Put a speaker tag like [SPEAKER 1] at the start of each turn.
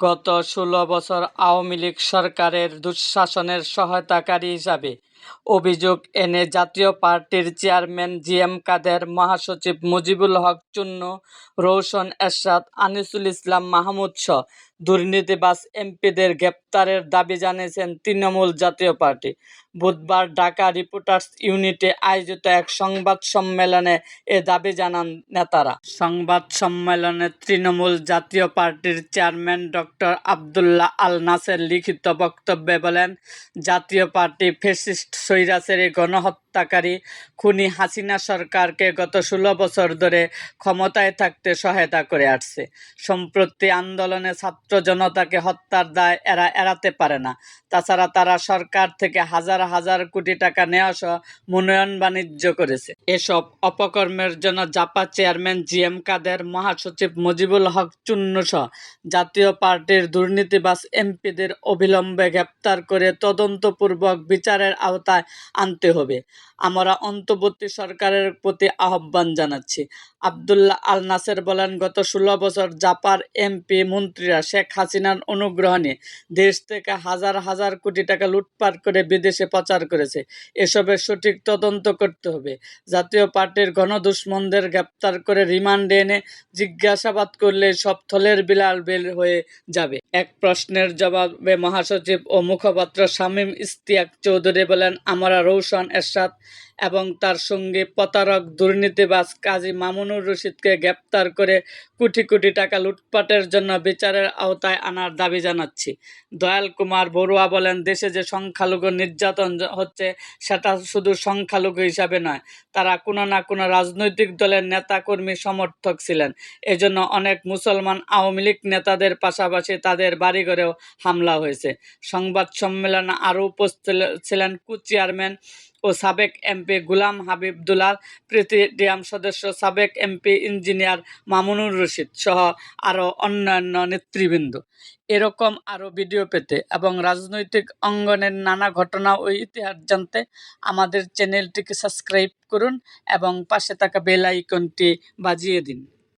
[SPEAKER 1] গত ষোল বছর আওয়ামী লীগ সরকারের দুঃশাসনের সহায়তাকারী হিসাবে অভিযোগ এনে জাতীয় পার্টির চেয়ারম্যান জি এম কাদের, মহাসচিব মুজিবুল হক, চুন্নু রৌশন এরশাদ, আনিসুল ইসলাম মাহমুদসহ দুর্নীতিবাস এমপিদের গ্রেপ্তারের দাবি জানিয়েছেন তৃণমূল জাতীয় পার্টি। বুধবার ঢাকা রিপোর্টার্স ইউনিটে আয়োজিত এক সংবাদ সম্মেলনে এ দাবি জানান নেতারা। সংবাদ সম্মেলনে তৃণমূল জাতীয় পার্টির চেয়ারম্যান ডক্টর আবদুল্লাহ আল নাসের লিখিত বক্তব্যে বলেন, জাতীয় পার্টি ফেসিস্ট স্বৈরাচারী গণহত্যাকারী খুনি হাসিনা সরকারকে গত ষোলো বছর ধরে ক্ষমতায় থাকতে সহায়তা করে আসছে। সম্প্রতি আন্দোলনে ছাত্র জনতাকে হত্যার দায় এরা এড়াতে পারে না। তাছাড়া তারা সরকার থেকে হাজার হাজার কোটি টাকা নেওয়া সহ মনোনয়ন বাণিজ্য করেছে। এসব অপকর্মের জন্য Japa chairman G M Quader, মহাসচিব মুজিবুল হক চুন্নু সহ জাতীয় পার্টির দুর্নীতিবাজ এমপিদের অবিলম্বে গ্রেপ্তার করে তদন্তপূর্বক বিচারের আওতায় আনতে হবে। আমরা অন্তর্বর্তী সরকারের প্রতি আহ্বান জানাচ্ছি। আবদুল্লাহ আল নাসের বলেন, গত ষোলো বছর জাপার এমপি মন্ত্রীরা শেখ হাসিনার অনুগ্রহ নিয়ে দেশ থেকে হাজার হাজার কোটি টাকা লুটপাট করে বিদেশে পাচার করেছে। এসবের সঠিক তদন্ত করতে হবে। জাতীয় পার্টির গণদুশ্মনদের গ্রেপ্তার করে রিমান্ডে এনে জিজ্ঞাসাবাদ করলে সব থলের বিলাল বের হয়ে যাবে। এক প্রশ্নের জবাবে মহাসচিব ও মুখপাত্র শামীম ইস্তিয়াক চৌধুরী বলেন, আমরা রৌশন এরশাদ এবং তার সঙ্গে প্রতারক দুর্নীতিবাজ কাজী মামুনুর রশিদকে গ্রেপ্তার করে কোটি কোটি টাকা লুটপাটের জন্য বিচারের আওতায় আনার দাবি জানাচ্ছি। দয়াল কুমার বড়ুয়া বলেন, দেশে যে সংখ্যালঘু নির্যাতন হচ্ছে সেটা শুধু সংখ্যালঘু হিসাবে নয়, তারা কোনো না কোনো রাজনৈতিক দলের নেতাকর্মী সমর্থক ছিলেন। এজন্য অনেক মুসলমান আওয়ামী লীগ নেতাদের পাশাপাশি তাদের বাড়িঘরেও হামলা হয়েছে। সংবাদ সম্মেলনে আরও উপস্থিত ছিলেন কু, চেয়ারম্যান ও সাবেক এমপি গুলাম হাবিব দুলাল প্রেসিডিয়াম সদস্য সাবেক এমপি ইঞ্জিনিয়ার মামুনুর রশিদ সহ আরও অন্যান্য নেতৃবৃন্দ। এরকম আরও ভিডিও পেতে এবং রাজনৈতিক অঙ্গনের নানা ঘটনা ও ইতিহাস জানতে আমাদের চ্যানেলটিকে সাবস্ক্রাইব করুন এবং পাশে থাকা বেল আইকনটি বাজিয়ে দিন।